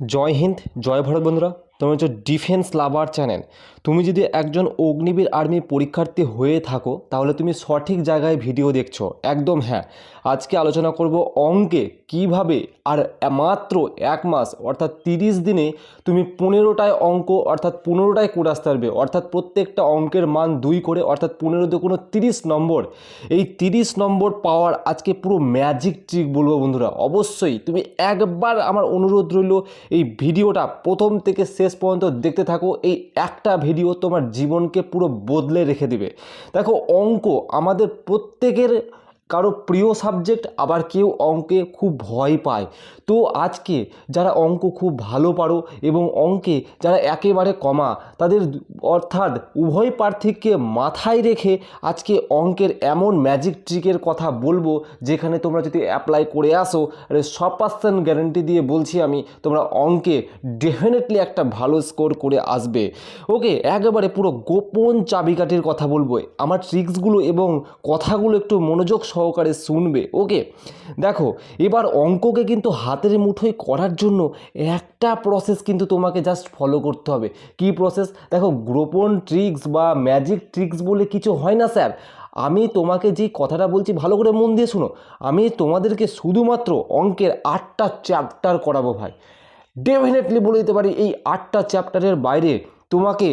জয় হিন্দ জয় ভারত বন্ধুরা তোমরা হচ্ছে ডিফেন্স লাভার চ্যানেল তুমি যদি একজন অগ্নিবীর আর্মি পরীক্ষার্থী হয়ে থাকো, তাহলে তুমি সঠিক জায়গায় ভিডিও দেখছ। একদম হ্যাঁ। আজকে আলোচনা করব অঙ্কে কীভাবে আর মাত্র এক মাস, অর্থাৎ তিরিশ দিনে তুমি পনেরোটায় অঙ্ক, অর্থাৎ পনেরোটায় করে আসতে পারবে অর্থাৎ প্রত্যেকটা অঙ্কের মান দুই করে, অর্থাৎ পনেরোতে কোনো তিরিশ নম্বর। এই তিরিশ নম্বর পাওয়ার আজকে পুরো ম্যাজিক ট্রিক বলব বন্ধুরা। অবশ্যই তুমি একবার আমার অনুরোধ রইল, এই ভিডিওটা প্রথম থেকে শেষ পর্যন্ত দেখতে থাকো, এই একটা ভিডিও তোমার জীবনকে পুরো বদলে রেখে দিবে। দেখো, অঙ্ক আমাদের প্রত্যেকের কারও প্রিয় সাবজেক্ট আবার কেউ অঙ্কে খুব ভয় পায়। তো আজকে যারা অঙ্ক খুব ভালো পারো এবং অঙ্কে যারা একেবারে কমা, তাদের অর্থাৎ উভয় প্রার্থীকে মাথায় রেখে আজকে অঙ্কের এমন ম্যাজিক ট্রিকের কথা বলব, যেখানে তোমরা যদি অ্যাপ্লাই করে আসো, আরে সব পার্সেন্ট গ্যারেন্টি দিয়ে বলছি আমি, তোমরা অঙ্কে ডেফিনেটলি একটা ভালো স্কোর করে আসবে। ওকে একেবারে পুরো গোপন চাবিকাঠির কথা বলব। আমার ট্রিক্সগুলো এবং কথাগুলো একটু মনোযোগ সহকারে শুনবে। ওকে? দেখো, এবার অঙ্ককে কিন্তু হাতের মুঠোয় করার জন্য একটা প্রসেস কিন্তু তোমাকে জাস্ট ফলো করতে হবে। কি প্রসেস দেখো গ্রোপন ট্রিক্স বা ম্যাজিক ট্রিক্স বলে কিছু হয় না স্যার আমি তোমাকে যে কথাটা বলছি, ভালো করে মন দিয়ে শুনো। আমি তোমাদেরকে শুধুমাত্র অঙ্কের আটটা চ্যাপ্টার করাবো, ভাই। ডেফিনেটলি বলে দিতে পারি, এই আটটা চ্যাপ্টারের বাইরে তোমাকে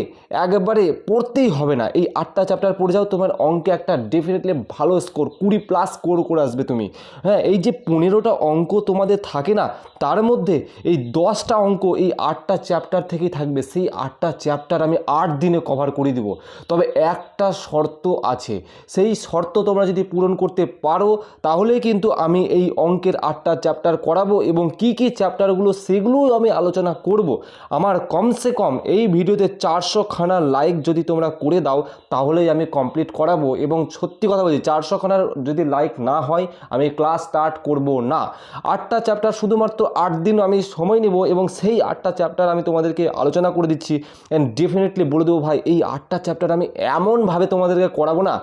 একবারে পড়তেই হবে না। এই আটটা চ্যাপ্টার পড়ে যাও, তোমার অঙ্কে একটা ডেফিনেটলি ভালো স্কোর কুড়ি প্লাস স্কোর করে আসবে তুমি। হ্যাঁ এই যে পনেরোটা অঙ্ক তোমাদের থাকে না, তার মধ্যে এই দশটা অঙ্ক এই আটটা চ্যাপ্টার থেকেই থাকবে। সেই আটটা চ্যাপ্টার আমি আট দিনে কভার করে দিব। তবে একটা শর্ত আছে, সেই শর্ত তোমরা যদি পূরণ করতে পারো, তাহলেই কিন্তু আমি এই অঙ্কের আটটা চ্যাপ্টার করাবো এবং কি কি চ্যাপ্টারগুলো সেগুলোও আমি আলোচনা করব। আমার কমসে কম এই ভিডিওতে চারশো খানা লাইক যদি তোমরা করে দাও, তাহলেই আমি কমপ্লিট করাবো। এবং সত্যি কথা বলছি চারশো খানার যদি লাইক না হয়, আমি ক্লাস স্টার্ট করব না। আটটা চ্যাপ্টার শুধুমাত্র আট দিন আমি সময় নেব এবং সেই আটটা চ্যাপ্টার আমি তোমাদেরকে আলোচনা করে দিচ্ছি। অ্যান্ড ডেফিনেটলি বলে দেবো ভাই, এই আটটা চ্যাপ্টার আমি এমনভাবে তোমাদেরকে করাবো না,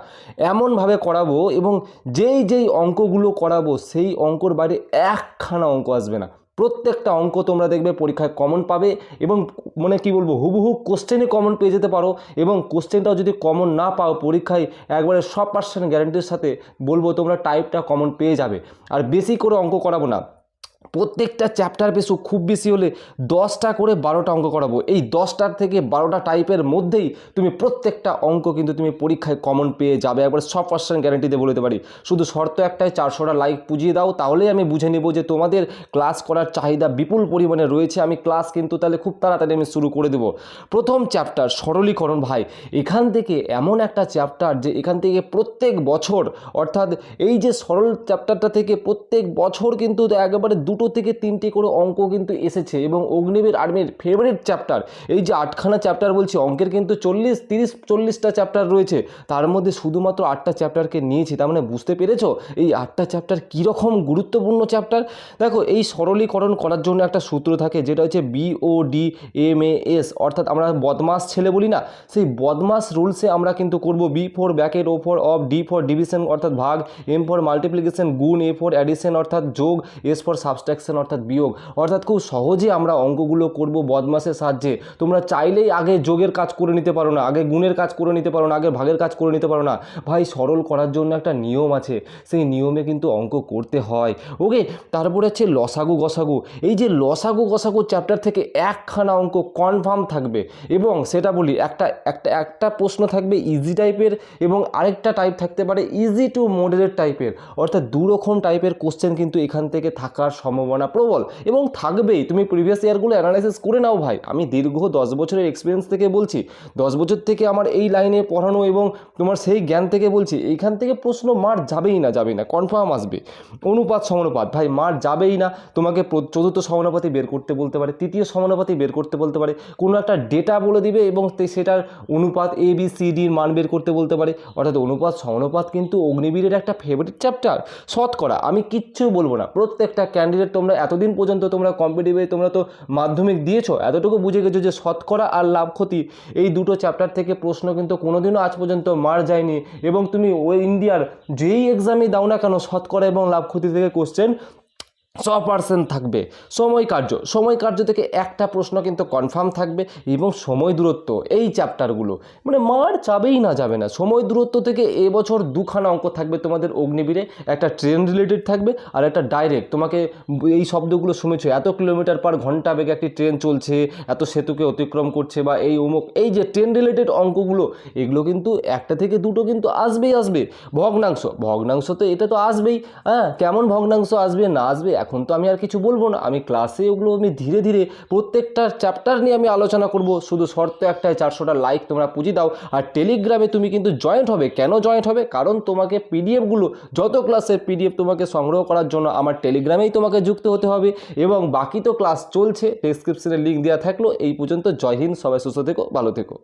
এমনভাবে করাবো এবং যেই যেই অঙ্কগুলো করাবো, সেই অঙ্কর বাইরে একখানা অঙ্ক আসবে না। প্রত্যেকটা অঙ্ক তোমরা দেখবে পরীক্ষায় কমন পাবে এবং মানে কি বলব, হুবহু কোশ্চেনই কমন পেয়ে যেতে পারো এবং কোশ্চেনটাও যদি কমন না পাও পরীক্ষায় একবারে সব পার্সেন্ট গ্যারান্টির সাথে বলব তোমরা টাইপটা কমন পেয়ে যাবে। আর বেশি করে অঙ্ক করাবো না। প্রত্যেকটা চ্যাপ্টার পেছু খুব বেশি হলে দশটা করে বারোটা অঙ্ক করাবো। এই দশটার থেকে বারোটা টাইপের মধ্যেই তুমি প্রত্যেকটা অঙ্ক কিন্তু তুমি পরীক্ষায় কমন পেয়ে যাবে। একবার সব পার্সেন্ট গ্যারেন্টিতে বলতে পারি। শুধু শর্ত একটাই, চারশোটা লাইক পুজিয়ে দাও, তাহলেই আমি বুঝে নেব যে তোমাদের ক্লাস করার চাহিদা বিপুল পরিমাণে রয়েছে। আমি ক্লাস কিন্তু তাহলে খুব তাড়াতাড়ি আমি শুরু করে দেবো। প্রথম চ্যাপ্টার সরলীকরণ ভাই। এখান থেকে এমন একটা চ্যাপ্টার যে এখান থেকে প্রত্যেক বছর, অর্থাৎ এই যে সরল চ্যাপ্টারটা থেকে প্রত্যেক বছর কিন্তু একেবারে দুটো থেকে তিনটে করে অঙ্ক কিন্তু এসেছে এবং অগ্নিবীর আর্মির ফেভারিট চ্যাপ্টার এই যে আটখানা চ্যাপ্টার বলছি, অঙ্কের কিন্তু চল্লিশ, তিরিশ, চল্লিশটা চ্যাপ্টার রয়েছে। তার মধ্যে শুধুমাত্র আটটা চ্যাপ্টারকে নিয়েছি, তার মানে বুঝতে পেরেছ? এই আটটা চ্যাপ্টার কীরকম গুরুত্বপূর্ণ চ্যাপ্টার দেখো, এই সরলীকরণ করার জন্য একটা সূত্র থাকে, যেটা হচ্ছে বিওডি এম এ এস অর্থাৎ আমরা বদমাস ছেলে বলি না? সেই বদমাস রুলসে আমরা কিন্তু করব B for bracket O for of D for division অর্থাৎ ভাগ এম ফোর মাল্টিপ্লিকেশন গুণ এ ফোর অ্যাডিশন অর্থাৎ যোগ এস ফোর সাবস্ট্রাকশন অর্থাৎ বিয়োগ। অর্থাৎ খুব সহজে আমরা অঙ্কগুলো করব বদমাসের সাহায্যে। তোমরা চাইলেই আগে যোগের কাজ করে নিতে পারো না, আগে গুণের কাজ করে নিতে পারো না, আগে ভাগের কাজ করে নিতে পারো না। ভাই, সরল করার জন্য একটা নিয়ম আছে। সেই নিয়মে কিন্তু অঙ্ক করতে হয়। ওকে, তারপরে হচ্ছে লসাগু গসাগু। এই যে লসাগু গসাগু চ্যাপ্টার থেকে একখানা অঙ্ক কনফার্ম থাকবে এবং সেটা বলি, একটা একটা একটা প্রশ্ন থাকবে ইজি টাইপের এবং আরেকটা টাইপ থাকতে পারে ইজি টু মডেলের টাইপের অর্থাৎ দু রকম টাইপের কোশ্চেন কিন্তু এখান থেকে থাকার সম্ভাবনা প্রবল এবং থাকবেই। তুমি প্রিভিয়াস ইয়ারগুলো অ্যানালাইসিস করে নাও ভাই। আমি দীর্ঘ দশ বছরের এক্সপিরিয়েন্স থেকে বলছি। দশ বছর থেকে আমার এই লাইনে পড়ানো এবং তোমার সেই জ্ঞান থেকে বলছি, এইখান থেকে প্রশ্ন মার যাবেই না যাবেই না। কনফার্ম আসবে। অনুপাত, সমানুপাত। ভাই, মার যাবেই না। তোমাকে চতুর্থ সমানুপাতি বের করতে বলতে পারে, তৃতীয় সমানুপাতি বের করতে বলতে পারে, কোনো একটা ডেটা বলে দিবে এবং সেটার অনুপাত এ বি সি ডির মান বের করতে বলতে পারে। অর্থাৎ অনুপাত, সমানুপাত কিন্তু অগ্নিবীরের একটা ফেভারিট চ্যাপ্টার শতকরা আমি কিচ্ছু বলব না। প্রত্যেকটা ক্যান্ডিডেট তোমরা এতদিন পর্যন্ত তোমরা কম্পিটিভে তোমরা তো মাধ্যমিক দিয়েছ, এতটুকু বুঝে গেছো যে শতকরা আর লাভ ক্ষতি, এই দুটো চ্যাপ্টার থেকে প্রশ্ন কিন্তু কোনোদিনও আজ পর্যন্ত মার যায়নি। এবং তুমি ওই ইন্ডিয়ার যেই এক্সামে দাও না কেন, শতকরা এবং লাভ ক্ষতি থেকে কোশ্চেন ছ পার্সেন্ট থাকবে। সময় কার্য। সময় কার্য থেকে একটা প্রশ্ন কিন্তু কনফার্ম থাকবে এবং সময় দূরত্ব, এই চ্যাপ্টারগুলো মানে মার যাবেই না যাবে না। সময় দূরত্ব থেকে এবছর দুখানা অঙ্ক থাকবে তোমাদের অগ্নিবীরে, একটা ট্রেন রিলেটেড থাকবে আর একটা ডাইরেক্ট তোমাকে এই শব্দগুলো শুনেছো? এত কিলোমিটার পার ঘণ্টা বেগে একটি ট্রেন চলছে, এত সেতুকে অতিক্রম করছে বা এই অমুক। এই যে ট্রেন রিলেটেড অঙ্কগুলো, এগুলো কিন্তু একটা থেকে দুটো কিন্তু আসবেই আসবে। ভগ্নাংশ। ভগ্নাংশ তো এটা তো আসবেই। হ্যাঁ কেমন ভগ্নাংশ আসবে না আসবে? এখন তো আমি আর কিছু বলব না। আমি ক্লাসে ওগুলো আমি ধীরে ধীরে প্রত্যেকটা চ্যাপ্টার নিয়ে আমি আলোচনা করব। শুধু শর্ত একটাই, চারশোটা লাইক তোমরা পুঁজি দাও। আর টেলিগ্রামে তুমি কিন্তু জয়েন্ট হবে। কেন জয়েন্ট হবে? কারণ তোমাকে পিডিএফগুলো যত ক্লাসের পিডিএফ তোমাকে সংগ্রহ করার জন্য আমার টেলিগ্রামেই তোমাকে যুক্ত হতে হবে। এবং বাকি তো ক্লাস চলছে ডেসক্রিপশনে লিঙ্ক দেওয়া থাকল। এই পর্যন্ত জয় হিন্দ, সবাই সুস্থ থেকো, ভালো থেকো।